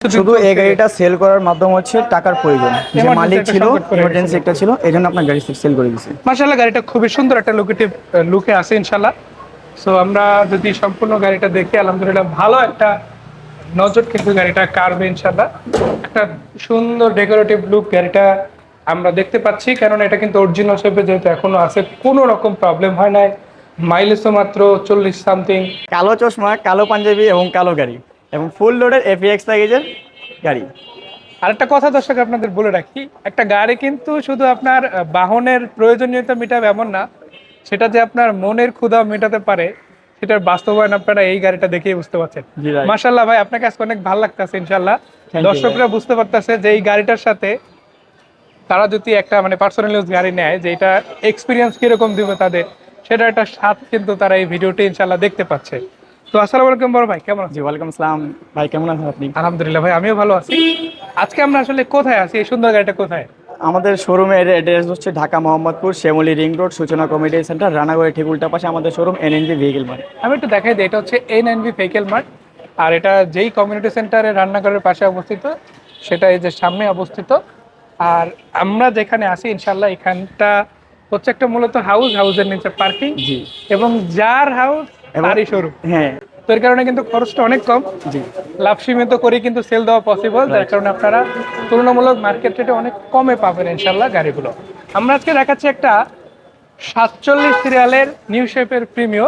শুধু এই গাড়িটা সেল করার মাধ্যম হচ্ছে টাকার প্রয়োজন। যে মালিক ছিল ইমার্জেন্সি একটা ছিল এই জন্য আপনার গাড়ি সেল করে দিয়েছে মাশাআল্লাহ গাড়িটা খুবই সুন্দর একটা লুকেটিভ লুকে আছে ইনশাল্লাহ সো আমরা যদি সম্পূর্ণ গাড়িটা দেখি আলহামদুলিল্লাহ ভালো একটা নজর কিন্তু গাড়িটা কারবে ইনশাল্লাহ একটা সুন্দর ডেকোরেটিভ লুক গাড়িটা আমরা দেখতে পাচ্ছি কারণ এটা কিন্তু অরিজিনাল শেপে যেহেতু এখনও আছে কোনো রকম প্রবলেম হয় নাই। মাইলেজও মাত্র চল্লিশ সামথিং কালো চশমা কালো পাঞ্জাবি এবং কালো গাড়ি। এবং ফুল লোডের এফিএক্স প্যাকেজের গাড়ি। আরেকটা কথা দর্শক আপনাদের বলে রাখি একটা গাড়ি কিন্তু শুধু আপনার বাহনের প্রয়োজনীয়তা মেটাবে এমন না সেটা যে আপনার মনের ক্ষুধা মেটাতে পারে সেটার বাস্তবায়ন আপনারা এই গাড়িটা দেখেই বুঝতে পারছেন। মাশাল্লাহ ভাই। আপনাকে আজকে অনেক ভালো লাগতেছে ইনশাল্লাহ দর্শকরা বুঝতে পারতেছে যে এই গাড়িটার সাথে তারা যদি একটা মানে পার্সোনাল ইউজ গাড়ি নেয় যে এটা এক্সপিরিয়েন্স কীরকম দিবে তাদের সেটা একটা স্বাদ কিন্তু তারা এই ভিডিওটি ইনশাল্লাহ দেখতে পাচ্ছে। তো আসসালামু আলাইকুম বড় ভাই কেমন আছেন? জি ওয়েলকাম আসসালাম। ভাই কেমন আছেন আপনি? আলহামদুলিল্লাহ ভাই আমিও ভালো আছি। আজকে আমরা আসলে কোথায় আছি? এই সুন্দর গাড়িটা কোথায়? আমাদের শোরুমের অ্যাড্রেস হচ্ছে Dhaka Mohammadpur Shyamoli ring road Suchona committee centre রানাগড়ে ঠিক উল্টা পাশে আমাদের শোরুম এনএনবি ভেহিকেল মার্ট আমি একটু দেখাই দিই এটা হচ্ছে N N V vehicle mart আর এটা যেই কমিউনিটি সেন্টারে রান্নাঘরের পাশে অবস্থিত সেটা এই যে সামনে অবস্থিত। আর আমরা যেখানে আছি ইনশাল্লাহ এখানটা হচ্ছে একটা মূলত হাউস হাউসের নিচে পার্কিং জি। এবং যার হাউস তারই শুরু হ্যাঁ। তো এর কারণে কিন্তু খরচটা অনেক কম। জি। লাভ সীমিত করে কিন্তু সেল দেওয়া পসিবল যার কারণে আপনারা তুলনামূলক মার্কেট রেটে অনেক কমে পাবেন ইনশাল্লাহ গাড়িগুলো। আমরা আজকে দেখাচ্ছি একটা সাতচল্লিশ সিরিয়ালের নিউ শেপের প্রিমিও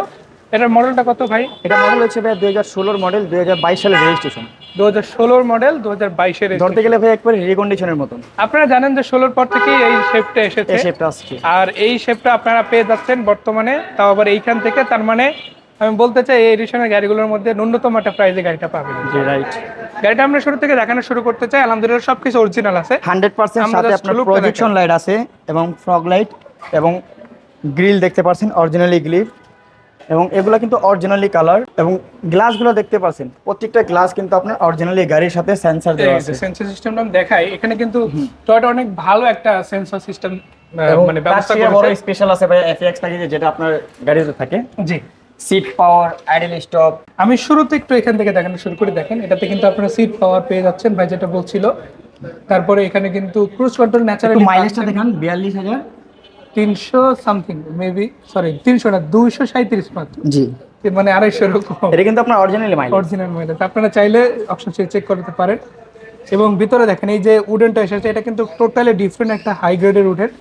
এটার মডেলটা কত ভাই? এটা মডেল হচ্ছে ভাই দুই হাজার ষোলোর মডেল দুই হাজার বাইশ সালের রেজিস্ট্রেশন দু হাজার ষোলোর মডেল দু হাজার বাইশের ধরতে গেলে ভাই একবারে রিকন্ডিশনের মতন। আপনারা জানেন যে ষোলোর পর থেকেই এই শেপটা এসেছে। শেপটা আসছে। আর এই শেপটা আপনারা পেয়ে যাচ্ছেন বর্তমানে। তাও আবার এইখান থেকে তার মানে আমি বলতে চাই এই এডিশনের গাড়িগুলোর মধ্যে ন্যূনতম একটা প্রাইসে গাড়িটা পাবেন। জি রাইট গাড়িটা আমরা শুরু থেকে দেখানো শুরু করতে চাই আলহামদুলিল্লাহ সবকিছু অরিজিনাল আছে। হান্ড্রেড পার্সেন্ট আমরা সাথে আপনার প্রজেকশন লাইট আছে এবং ফ্রগ লাইট এবং গ্রিল দেখতে পাচ্ছেন অরিজিনালি গ্রিল এবং এগুলো কিন্তু অরিজিনালি কালার এবং গ্লাসগুলো দেখতে পাচ্ছেন প্রত্যেকটা গ্লাস কিন্তু আপনার অরিজিনালি গাড়ির সাথে সেন্সর দেওয়া আছে। সেন্সর সিস্টেমটা আমি দেখাই এখানে কিন্তু টয়টা অনেক ভালো একটা সেন্সর সিস্টেম মানে ব্যবস্থা বড় করেছে। স্পেশাল আছে ভাই এফএক্স প্যাকেজে যেটা আপনার গাড়িতে থাকে। জি। সিট পাওয়ার আইডল স্টপ আমি শুরুতে একটু এখান থেকে দেখানো শুরু করে দেখেন। এটাতে কিন্তু আপনারা সিট পাওয়ার পেয়ে যাচ্ছেন ভাই যেটা বলছিল। তারপরে এখানে কিন্তু ক্রুজ কন্ট্রোল ন্যাচারালি মাইলেজটা দেখান বিয়াল্লিশ হাজার। তিনশো সামথিং মেবি সরি তিনশো না দুইশো সাঁত্রিশ মাত্র। জি। মানে আড়াইশো রকম এটা কিন্তু আপনার অরিজিনালি মাইলেজ অরিজিনাল মাইলেজ আপনারা চাইলে অপশন চেক করতে পারেন। এবং ভিতরে দেখেন এই যে উডেনটা এসেছে এটা কিন্তু টোটালি ডিফারেন্ট একটা হাই গ্রেডের উডেন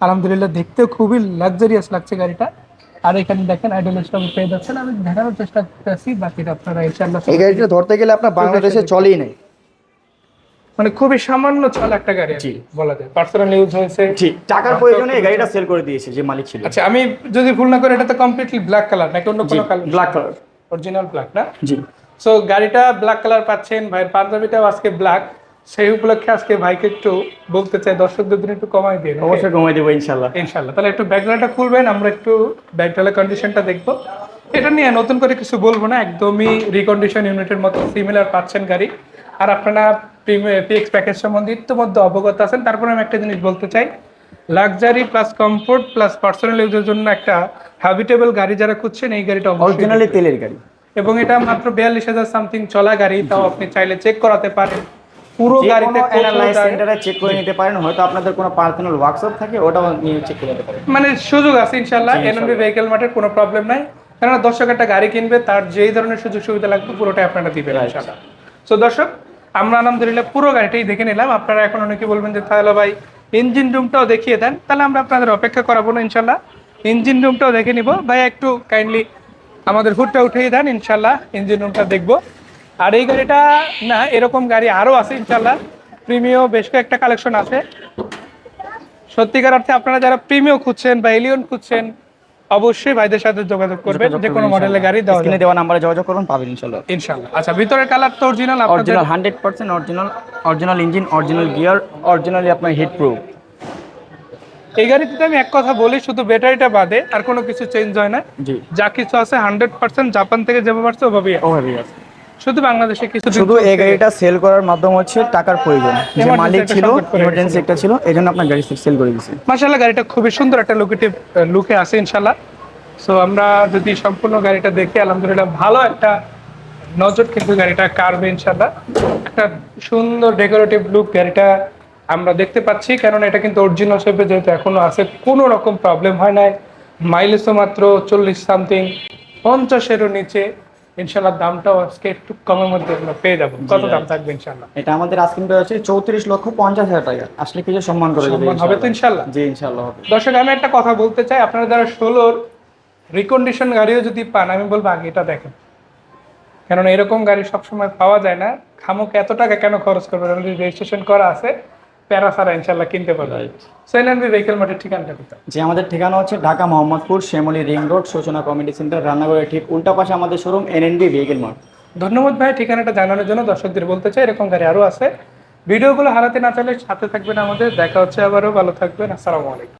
আলহামদুলিল্লাহ দেখতেও খুবই লাক্সারিয়াস লাগছে গাড়িটা। আর এখানে দেখেন আইডল স্টক পেয়ে যাচ্ছেন। আমি দেখানোর চেষ্টা করতেছি বাকিটা আপনারা ইনশাআল্লাহ এই গাড়িটা ধরতে গেলে আপনার বাংলাদেশে চলেই নেই। মানে খুবই সামান্য চল একটা গাড়ি জি। বলা যায়। পার্সোনাল ইউজ হয়েছে। ঠিক টাকার প্রয়োজনে এই গাড়িটা সেল করে দিয়েছে যে মালিক ছিল। আচ্ছা আমি যদি ভুল না করি এটা তো কমপ্লিটলি ব্ল্যাক কালার নাকি অন্য কোনো colour black colour original black না? জি। সো গাড়িটা ব্ল্যাক কালার পাচ্ছেন ভাইয়ের পাঞ্জাবিটাও আজকে ব্ল্যাক সেই উপলক্ষে আজকে ভাইকে একটু বলতে চাই দর্শকদের জন্য একটু কমাই দিন অবশ্যই কমাই দেবো ইনশাল্লাহ। ইনশাল্লাহ। তাহলে একটু ব্যাকগ্রাউন্ডটা খুলবেন আমরা একটু ব্যাকগ্রাউন্ডের কন্ডিশনটা দেখব। এটা নিয়ে নতুন করে কিছু বলব না একদমই রিকন্ডিশন ইউনিটের মতো সিমিলার পাচ্ছেন গাড়ি। আর আপনারা পিএক্স প্যাকেজ সম্বন্ধে ইতিমধ্যে অবগত আছেন। তারপরে আমি একটা জিনিস বলতে চাই luxury plus comfort plus personal ইউজের জন্য একটা হ্যাবিটেবল গাড়ি যারা খুঁজছেন এই গাড়িটা অরিজিনালি তেলের গাড়ি। এবং এটা মাত্র বিয়াল্লিশ হাজার সামথিং চলা গাড়ি তাও আপনি চাইলে চেক করাতে পারেন। পুরো গাড়িতে অ্যানালাইজ সেন্টারে চেক করে নিতে পারেন হয়তো আপনাদের কোনো পার্সোনাল ওয়ার্কশপ থাকে ওটাও নিয়ে চেক করে নিতে পারেন। মানে সুযোগ আছে ইনশাল্লাহ এনএমবি ভেহিকেল মার্টের কোনো প্রবলেম নাই। কেননা দর্শক একটা গাড়ি কিনবে তার যেই ধরনের সুযোগ সুবিধা লাগবে পুরোটাই আপনারা দিবেন ইনশাল্লাহ সো দর্শক আমরা আলহামদুলিল্লাহ পুরো গাড়িটাই দেখে নিলাম। আপনারা এখন অনেকে বলবেন যে তাহলে ভাই ইঞ্জিন রুমটাও দেখিয়ে দেন। তাহলে আমরা আপনাদের অপেক্ষা করাবো না ইনশাল্লাহ ইঞ্জিন রুমটাও দেখে নিব। ভাই একটু কাইন্ডলি আমাদের হুডটা উঠিয়ে দেন ইনশাল্লাহ ইঞ্জিন রুমটা দেখব। আর এই গাড়িটা না এরকম গাড়ি আরও আছে ইনশাল্লাহ প্রিমিও বেশ কয়েকটা কালেকশন আছে। সত্যিকার অর্থে আপনারা যারা প্রিমিও খুঁজছেন বা এলিয়ন খুঁজছেন অবশ্যই ভাইদের সাথে যোগাযোগ করবেন। যে কোনো মডেলের গাড়ি দেওয়া স্ক্রিনে দেওয়া নাম্বারে যোগাযোগ করুন পাবেন ইনশাল্লাহ ইনশাআল্লাহ। আচ্ছা ভিতরের কালার তো অরিজিনাল আপনাদের? Original hundred percent original original engine original gear originally আপনার হিট প্রুফ এই গাড়িতে আমি এক কথা বলি শুধু ব্যাটারিটা বাদে আর কোনো কিছু চেঞ্জ হয় না। যা কিছু আছে হান্ড্রেড পার্সেন্ট জাপান থেকে যেভাবে আসছে ওভাবেই ওভাবেই আছে। শুধু বাংলাদেশে কিছু শুধু এই গাড়িটা সেল করার মাধ্যম হচ্ছে টাকার প্রয়োজন। যে মালিক ছিল ইমার্জেন্সি একটা ছিল এই জন্য আপনার গাড়ি সেল করে দিয়েছে মাশাআল্লাহ গাড়িটা খুবই সুন্দর একটা লুকেটিভ লুকে আছে ইনশাআল্লাহ। সো আমরা যদি সম্পূর্ণ গাড়িটা দেখি আলহামদুলিল্লাহ ভালো একটা নজর কিন্তু গাড়িটা কারবে ইনশাল্লাহ একটা সুন্দর ডেকোরেটিভ লুক গাড়িটা আমরা দেখতে পাচ্ছি কেননা এটা কিন্তু অরিজিনাল শেপে যেহেতু এখনও আছে কোনো রকম প্রবলেম হয় নাই। মাইলেজও মাত্র চল্লিশ সামথিং পঞ্চাশেরও নিচে। ইনশাল্লাহ দামটাও আজকে একটু কমের মধ্যে আমরা পেয়ে যাব। কত দাম থাকবে ইনশাল্লাহ এটা আমাদের আস্কিং প্রাইস হচ্ছে চৌত্রিশ লক্ষ পঞ্চাশ হাজার টাকা। আসলে কিছু সম্মান করে সম্মান হবে তো ইনশাল্লাহ জি ইনশাল্লাহ হবে। দর্শক আমি একটা কথা বলতে চাই। আপনারা যারা ষোলোর রিকন্ডিশন গাড়িও যদি পান আমি বলব আগে এটা দেখেন। কেননা এরকম গাড়ি সবসময় পাওয়া যায় না। খামুক এত টাকা কেন খরচ করবে রেজিস্ট্রেশন করা আছে। প্যারা সারা ইনশাল্লাহ কিনতে পারবে। সেনএনবি ভেহিকেল মার্টের ঠিকানাটা কোথায়? যে আমাদের ঠিকানা হচ্ছে Dhaka Mohammadpur Shyamoli ring road Suchona committee centre রান্নাঘরের ঠিক উল্টা পাশে আমাদের শোরুম এনএনবি ভেহিকেল মার্ট ধন্যবাদ ভাই ঠিকানাটা জানানোর জন্য দর্শকদের বলতে চাই এরকম গাড়ি আরও আছে। ভিডিওগুলো হারাতে না চাইলে সাথে থাকবেন আমাদের দেখা হচ্ছে আবারও ভালো থাকবেন আসসালামু আলাইকুম।